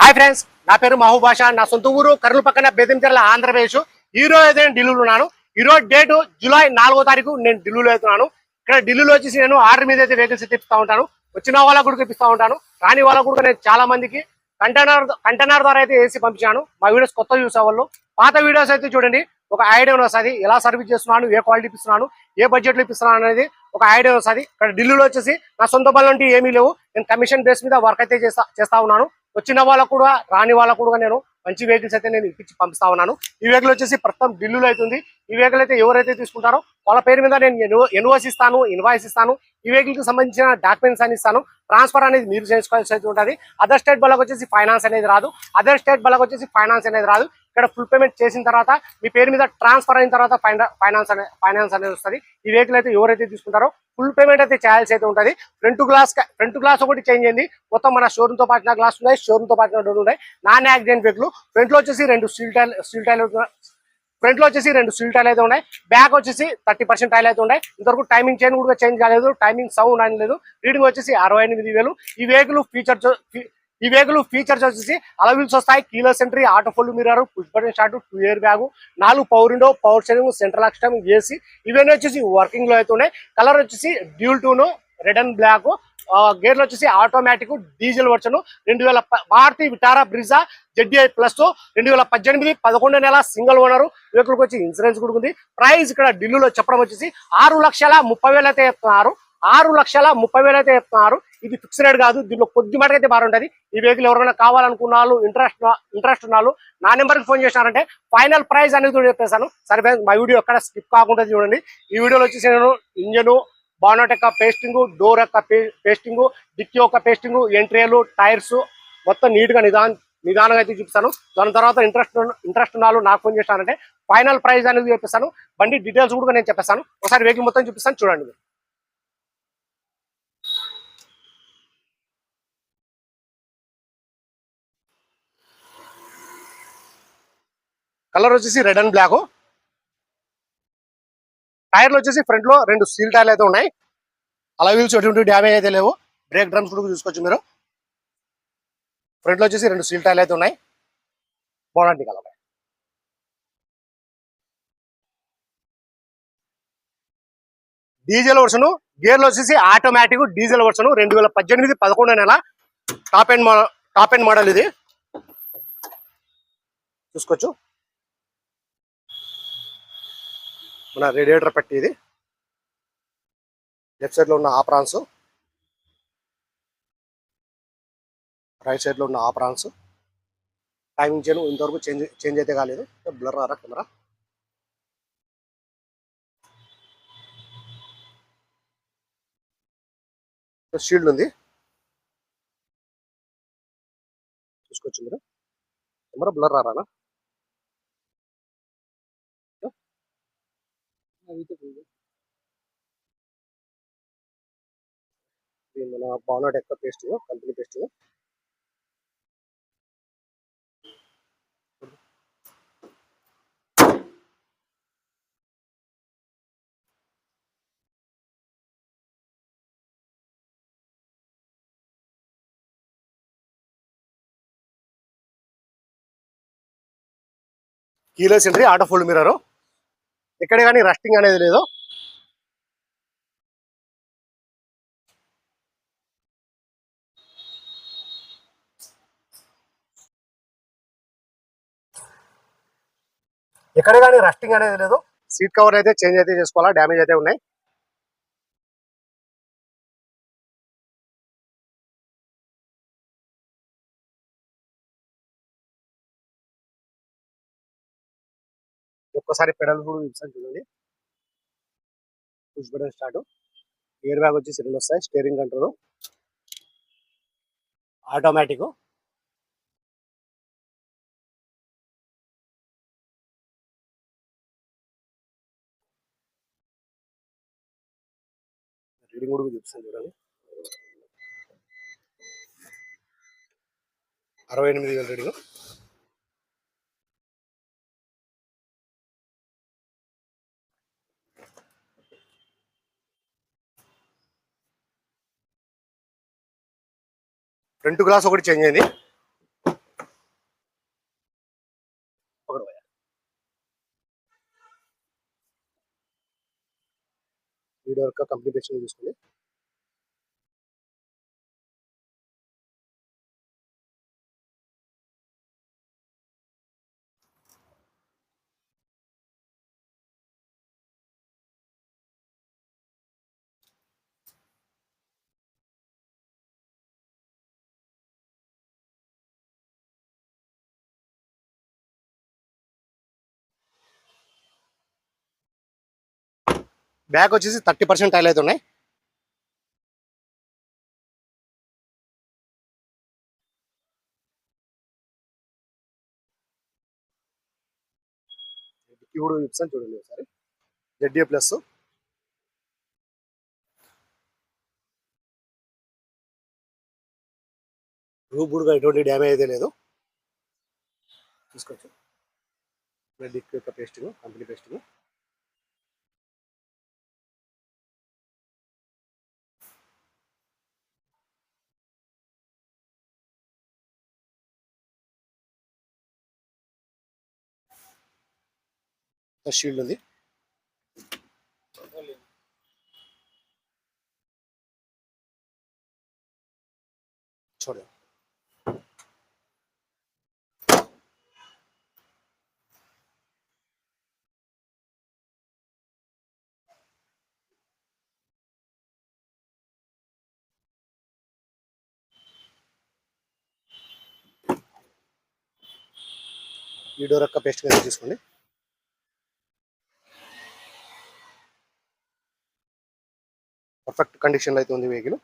Hi friends నా పేరు మహుబాష నా సొంత ఊరు కర్నూలు పక్కన బెదంచెర్ల ఆంధ్రప్రదేశ్. ఈ రోజు అయితే నేను ఢిల్లీలో ఉన్నాను. ఈ రోజు డేటు జూలై నాలుగో తారీఖు నేను ఢిల్లీలో అవుతున్నాను ఇక్కడ ఢిల్లీలో వచ్చేసి నేను ఆర్డర్ మీద అయితే వెహికల్స్ తెప్పిస్తూ ఉంటాను. వచ్చిన వాళ్ళకు కూడా తెప్పిస్తా ఉంటాను. రాని వాళ్ళకు కూడా నేను చాలా మందికి కంటైనర్ కంటైనర్ ద్వారా అయితే వేసి పంపించాను. మా వీడియోస్ కొత్త చూసే వాళ్ళు పాత వీడియోస్ అయితే చూడండి. ఒక ఐడియా వస్తుంది. ఎలా సర్వీస్ చేస్తున్నాను ఏ క్వాలిటీ ఇస్తున్నాను ఏ బడ్జెట్లో ఇస్తున్నాను అనేది ఒక ఐడియా వస్తుంది. ఇక్కడ ఢిల్లీలో వచ్చేసి నా సొంత పనులు ఏమీ లేవు. నేను కమిషన్ బేస్ మీద వర్క్ అయితే చేస్తా చేస్తా ఉన్నాను. వచ్చిన వాళ్ళకు కూడా రాని వాళ్ళకు కూడా నేను మంచి వెహికల్స్ అయితే నేను ఇప్పించి పంపిస్తా ఉన్నాను. ఈ వెహికల్ వచ్చేసి ప్రస్తుతం ఢిల్లీలో అవుతుంది ఈ వెహికల్ అయితే ఎవరైతే తీసుకుంటారో వాళ్ళ పేరు మీద నేను ఎన్ఓస్ ఇస్తాను ఇన్వాయిస్ ఇస్తాను. ఈ వెహికల్కి సంబంధించిన డాక్యుమెంట్స్ అని ఇస్తాను. ట్రాన్స్ఫర్ అనేది మీరు చేసుకోవాల్సి అయితే ఉంటుంది. అదర్ స్టేట్ వాళ్ళకి వచ్చేసి ఫైనాన్స్ అనేది రాదు. అదర్ స్టేట్ వాళ్ళకి వచ్చేసి ఫైనాన్స్ అనేది రాదు. ఇక్కడ ఫుల్ పేమెంట్ చేసిన తర్వాత మీ పేరు మీద ట్రాన్స్ఫర్ అయిన తర్వాత ఫైనాన్స్ అనే ఫైనాన్స్ అనేది వస్తుంది. ఈ వెహికల్ అయితే ఎవరైతే తీసుకుంటారో ఫుల్ పేమెంట్ అయితే చేయాల్సి అయితే ఉంటుంది. ఫ్రంట్ గ్లాస్ ఫ్రంట్ గ్లాస్ ఒకటి చేంజ్ అయింది. మొత్తం మన షోరూమ్తో పాటిన గ్లాస్ ఉన్నాయి షోరూమ్తో పాటిన డోర్ ఉన్నాయి. నాన్ యాక్సిడెంట్ వెహికల్ ఫ్రంట్లో వచ్చేసి రెండు స్టీల్ టైల్ స్టీల్ టైల్ ఫ్రంట్లో వచ్చేసి రెండు స్టీల్ టైల్ అయితే ఉన్నాయి. బ్యాక్ వచ్చేసి థర్టీ పర్సెంట్ టైల్ అయితే ఉన్నాయి. ఇంతవరకు టైమింగ్ చైన్ కూడా చేంజ్ కాలేదు. టైమింగ్ సౌండ్ అని లేదు. రీడింగ్ వచ్చేసి అరవై ఎనిమిది వేలు. ఈ వెహికల్ ఫీచర్స్ ఈ వెహికల్ ఫీచర్స్ వచ్చేసి అలవిల్స్ వస్తాయి keyless entry auto full mirror push button start two airbag నాలుగు power window power steering central అక్షరం ఏసీ ఇవన్నీ వచ్చేసి వర్కింగ్లో అయితే ఉన్నాయి కలర్ వచ్చేసి డ్యూల్ టూను రెడ్ అండ్ బ్లాక్ గేర్లు వచ్చేసి ఆటోమేటిక్ డీజిల్ వర్షన్ రెండు వేల ప- విటారా బ్రిజా జెడ్డీఐ ప్లస్ రెండు వేల పద్దెనిమిది పదకొండు నెల సింగిల్ ఓనర్ వెహికల్కి వచ్చి ఇన్సూరెన్స్ కూడా ఉంది. ప్రైస్ ఇక్కడ ఢిల్లీలో చెప్పడం వచ్చేసి ఆరు లక్షల ముప్పై వేలు అయితే చెప్తున్నారు. ఆరు లక్షల ముప్పై వేలు అయితే చెప్తున్నారు. ఇది ఫిక్స్ రేట్ కాదు దీనిలో కొద్ది మటుకు అయితే బాగుంటుంది ఈ వెహికల్ ఎవరైనా కావాలనుకున్న వాళ్ళు ఇంట్రెస్ట్ ఇంట్రెస్ట్ ఉన్న నా నెంబర్కి ఫోన్ చేసినారంటే ఫైనల్ ప్రైస్ అనేది కూడా చెప్పేశాను సరే మా వీడియో ఎక్కడ స్కిప్ కాకుండా చూడండి. ఈ వీడియోలో వచ్చేసి నేను ఇంజను బానట్ యొక్క పేస్టింగ్ డోర్ యొక్క పేస్టింగ్ డిక్కీ యొక్క పేస్టింగ్ ఎంట్రీలు టైర్స్ మొత్తం నీట్గా నిదా నిదాన్ నిదానంగా అయితే చూపిస్తాను. దాని తర్వాత ఇంట్రెస్ట్ ఇంట్రెస్ట్ ఉన్న నాకు ఫోన్ చేస్తానంటే ఫైనల్ ప్రైస్ అనేది చెప్పేస్తాను. బండి డీటెయిల్స్ కూడా నేను చెప్పేస్తాను. ఒకసారి వెహికల్ మొత్తం చూపిస్తాను చూడండి. కలర్ వచ్చేసి రెడ్ అండ్ బ్లాక్. టైర్లు వచ్చేసి ఫ్రంట్లో రెండు స్టీల్ టైర్లు అయితే ఉన్నాయి. అలా వీల్స్ ఎటువంటి డ్యామేజ్ అయితే లేవు. బ్రేక్ డ్రమ్స్ కూడా చూసుకోవచ్చు మీరు. ఫ్రంట్లో వచ్చేసి రెండు స్టీల్ టైర్లు అయితే ఉన్నాయి. బాగుంది కలర్. డీజిల్ వర్షన్ గేర్లు వచ్చేసి ఆటోమేటిక్ డీజిల్ వర్షన్ రెండు వేల పద్దెనిమిది పదకొండు నెల top end model top end model ఇది. చూసుకోవచ్చు. మన రేడియేటర్ పెట్టి ఇది లెఫ్ట్ సైడ్లో ఉన్న ఆప్రాన్స్ రైట్ సైడ్లో ఉన్న ఆప్రాన్స్ టైమింగ్ చేయను ఇంతవరకు చేంజ్ చేంజ్ అయితే కాలేదు. బ్లర్ రా కెమెరా? షీల్డ్ ఉంది. చూసుకోవచ్చు మీరు. కెమెరా బ్లర్ రారానా? ఇది మన బానట్ ఎక్క paste company paste keyless entry auto fold mirror. ఎక్కడ కానీ రస్టింగ్ అనేది లేదు. ఎక్కడ కానీ రస్టింగ్ అనేది లేదు. సీట్ కవర్ అయితే చేంజ్ అయితే చేసుకోవాలా డ్యామేజ్ అయితే ఉన్నాయి. ఒక్కసారి పెడల్ కూడా చూపిస్తాను చూడండి. Push button start air bag వచ్చి రెండు వస్తాయి. స్టీరింగ్ కంట్రోల్ ఆటోమేటిక్ రీడింగ్ కూడా చూపిస్తాను చూడండి. అరవై ఎనిమిది వేల రీడింగ్ ఫ్రంట్ గ్లాస్ ఒకటి చేంజ్ అయింది. వీడియో కంప్లీట్ తీసుకుని బ్యాక్ వచ్చేసి థర్టీ పర్సెంట్ టైల్ అయితే ఉన్నాయి. ఇప్పుడు ఇప్సన్ చూడండి ఒకసారి. జెడ్ఏ ప్లస్ రూబుడ్గా ఎటువంటి డ్యామేజ్ అయితే లేదు. చూసుకోవచ్చు. రెడ్ యొక్క పేస్టింగ్ కంపెనీ పేస్టింగ్ షీల్డ్ ఉంది చూడండి ఈ డోర్ యొక్క పేస్ట్ కింద తీసుకోండి. పర్ఫెక్ట్ కండిషన్లో అయితే ఉంది వెహికల్